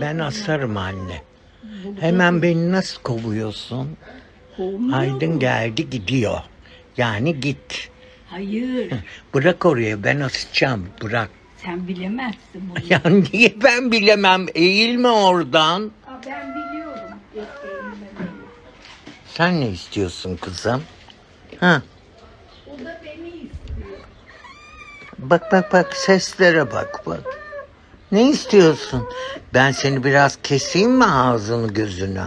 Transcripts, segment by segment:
Ben asarım anne. Hemen beni nasıl kovuyorsun? kovmuyor Aydın mu? geldi gidiyor. Yani git. Hayır. Bırak oraya ben asacağım. Bırak. Sen bilemezsin bunu. Ya niye ben bilemem? Eğilme oradan. Aa, ben biliyorum. Sen ne istiyorsun kızım? Ha, O da beni istiyor. bak bak bak seslere bak bak. Ne istiyorsun? Ben seni biraz keseyim mi ağzını gözünü?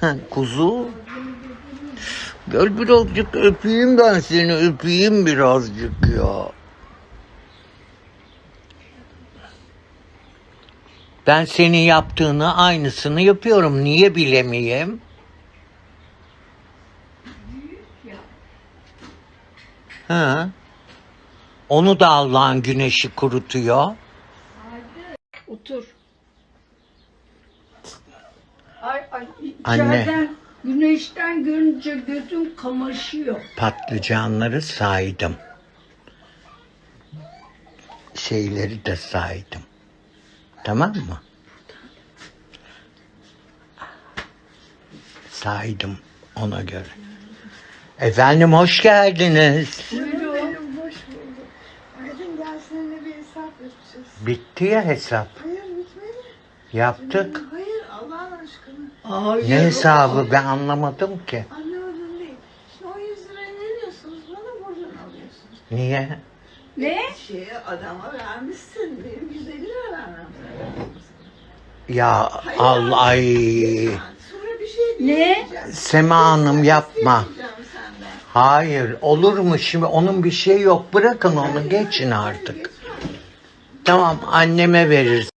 Kuzu. Gel birazcık öpeyim ben seni öpeyim birazcık ya. Ben senin yaptığını aynısını yapıyorum. Niye bilemeyeyim? Ha. Onu da Allah'ın güneşi kurutuyor. Otur. Ay, ay, Anne. içeriden güneşten görünce gözüm kamaşıyor. Patlıcanları saydım. Şeyleri de saydım. Tamam mı? Saydım ona göre. Efendim hoş geldiniz. Gel seninle bir hesap yapacağız. Bitti ya hesap. Hayır bitmedi. Yaptık. Hayır Allah'ın aşkına. Hayır. Ne hesabı ben anlamadım ki. Anlamadım değil. Şimdi o 100 lirayı ne diyorsunuz? Bana buradan alıyorsunuz. Niye? Ne? Şeye adama vermişsin. Benim 150 lira vermem. Ya Allah ay. Sonra bir şey Ne? diyeceğim. Sema Hanım yapma. Hayır olur mu şimdi onun bir şey yok bırakın onu geçin artık. Tamam anneme veririz.